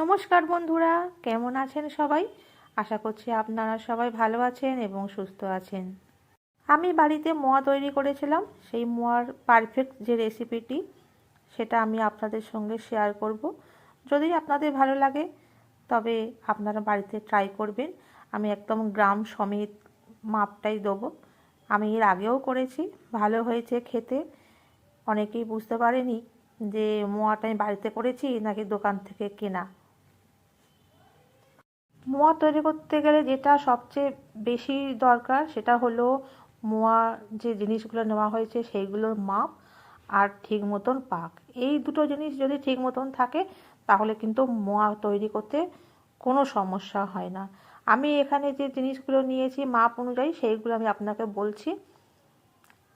নমস্কার বন্ধুরা, কেমন আছেন সবাই? আশা করছি আপনারা সবাই ভালো আছেন এবং সুস্থ আছেন। আমি বাড়িতে মোয়া তৈরি করেছিলাম, সেই মোয়ার পারফেক্ট যে রেসিপিটি সেটা আমি আপনাদের সঙ্গে শেয়ার করব। যদি আপনাদের ভালো লাগে, তবে আপনারা বাড়িতে ট্রাই করবেন। আমি একদম গ্রাম সমেত মাপটাই দেবো। আমি এর আগেও করেছি, ভালো হয়েছে খেতে। অনেকেই বুঝতে পারেনি যে মোয়াটা আমি বাড়িতে করেছি নাকি দোকান থেকে কেনা। মোয়া তৈরি করতে গেলে যেটা সবচেয়ে বেশি দরকার সেটা হলো মোয়া যে জিনিসগুলো নেওয়া হয়েছে সেইগুলোর মাপ আর ঠিক মতন পাক। এই দুটো জিনিস যদি ঠিক মতন থাকে তাহলে কিন্তু মোয়া তৈরি করতে কোনো সমস্যা হয় না। আমি এখানে যে জিনিসগুলো নিয়েছি মাপ অনুযায়ী সেইগুলো আমি আপনাকে বলছি।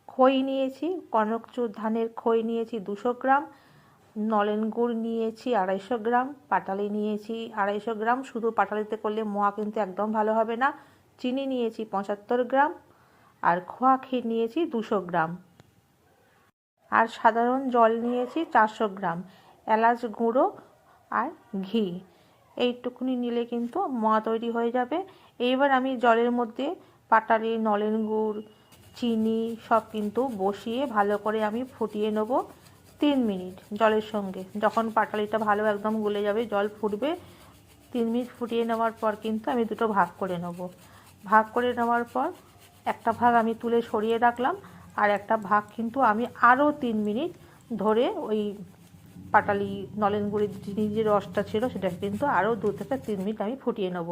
খই নিয়েছি, কনকচুর ধানের খই নিয়েছি দুশো গ্রাম নলেন গুড় নিয়েছি, আড়াইশো গ্রাম, পাটালি নিয়েছি, আড়াইশো গ্রাম। শুধু পাটালিতে করলে মোয়া কিন্তু একদম ভালো হবে না। চিনি নিয়েছি পঁচাত্তর গ্রাম, আর খোয়া ক্ষীর নিয়েছি দুশো গ্রাম। আর সাধারণ জল নিয়েছি চারশো গ্রাম, এলাচ গুঁড়ো আর ঘি। এইটুকুনি নিলে কিন্তু মোয়া তৈরি হয়ে যাবে। এইবার আমি জলের মধ্যে পাটালি নলেন গুড় চিনি সব কিন্তু বসিয়ে ভালো করে আমি ফুটিয়ে নেব। তিন মিনিট জলের সঙ্গে। যখন পাটালিটা ভালো একদম গলে যাবে, জল ফুটবে, তিন মিনিট ফুটিয়ে নেওয়ার পর কিন্তু আমি দুটো ভাগ করে নেব। ভাগ করে নেওয়ার পর একটা ভাগ আমি তুলে সরিয়ে রাখলাম আর একটা ভাগ কিন্তু আমি আরও তিন মিনিট ধরে ওই পাটালি নলেন গুড়ির চিনি যে রসটা ছিল সেটা কিন্তু আরও দু থেকে তিন মিনিট আমি ফুটিয়ে নেব।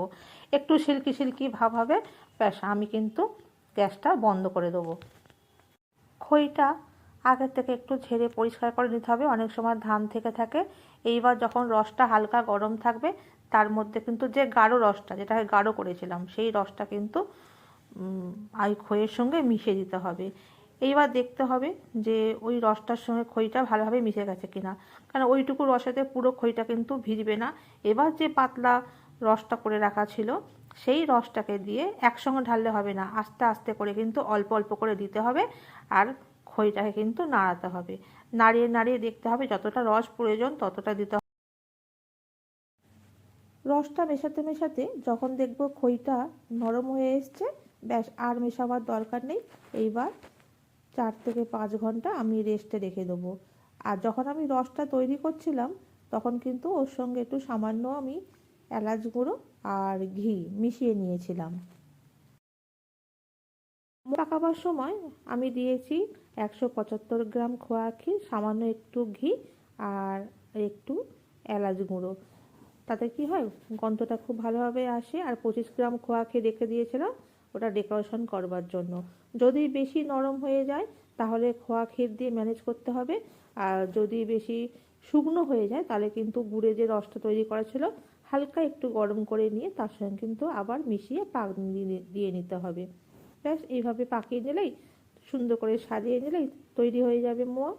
একটু সিল্কি সিল্কি ভাব হবে, ব্যাস আমি কিন্তু গ্যাসটা বন্ধ করে দেবো। খইটা আগের থেকে একটু ঝেড়ে পরিষ্কার করে নিতে হবে। অনেক সময় ধান থেকে থাকে। এইবার যখন রসটা হালকা গরম থাকবে, তার মধ্যে কিন্তু যে গাঢ় রসটা যেটাকে গাঢ় করেছিলাম, সেই রসটা কিন্তু আই খইয়ের সঙ্গে মিশে দিতে হবে। এইবার দেখতে হবে যে ওই রসটার সঙ্গে খইটা ভালোভাবে মিশে গেছে কিনা। কারণ ওইটুকু রসেতে পুরো খইটা কিন্তু ভিজবে না। এবার যে পাতলা রসটা করে রাখা ছিল, সেই রসটাকে দিয়ে একসঙ্গে ঢাললে হবে না। আস্তে আস্তে করে কিন্তু অল্প অল্প করে দিতে হবে। আর খইটাকে কিন্তু নাড়াতে হবে। নাড়িয়ে নাড়িয়ে দেখতে হবে যতটা রস প্রয়োজন ততটা দিতে হবে। রসটা মেশাতে মেশাতে যখন দেখব খইটা নরম হয়ে এসছে, ব্যাস আর মেশাবার দরকার নেই। এইবার চার থেকে পাঁচ ঘণ্টা আমি রেস্টে রেখে দেবো। আর যখন আমি রসটা তৈরি করছিলাম, তখন কিন্তু ওর সঙ্গে একটু সামান্য আমি এলাচ গুঁড়ো আর ঘি মিশিয়ে নিয়েছিলাম। পাকাবার সময় আমি দিয়েছি একশো পঁচাত্তর গ্রাম খোয়া ক্ষীর সামান্য একটু ঘি আর একটু এলাচ গুঁড়ো। তাতে কি হয়? গন্ধটা খুব ভালোভাবে আসে আর পঁচিশ গ্রাম খোয়া ক্ষীর রেখে দিয়েছিলাম, ওটা ডেকোরেশন করবার জন্য। যদি বেশি নরম হয়ে যায়, তাহলে খোয়া ক্ষীর দিয়ে ম্যানেজ করতে হবে। আর যদি বেশি শুকনো হয়ে যায়, তাহলে কিন্তু গুড়ে যে রসটা তৈরি করা ছিল, হালকা একটু গরম করে নিয়ে তার সঙ্গে কিন্তু আবার মিশিয়ে পাক দিয়ে নিতে হবে। ব্যাস এইভাবে পাকিয়ে নিলেই সুন্দর করে সাজিয়ে নিলেই তৈরি হয়ে যাবে মোয়া।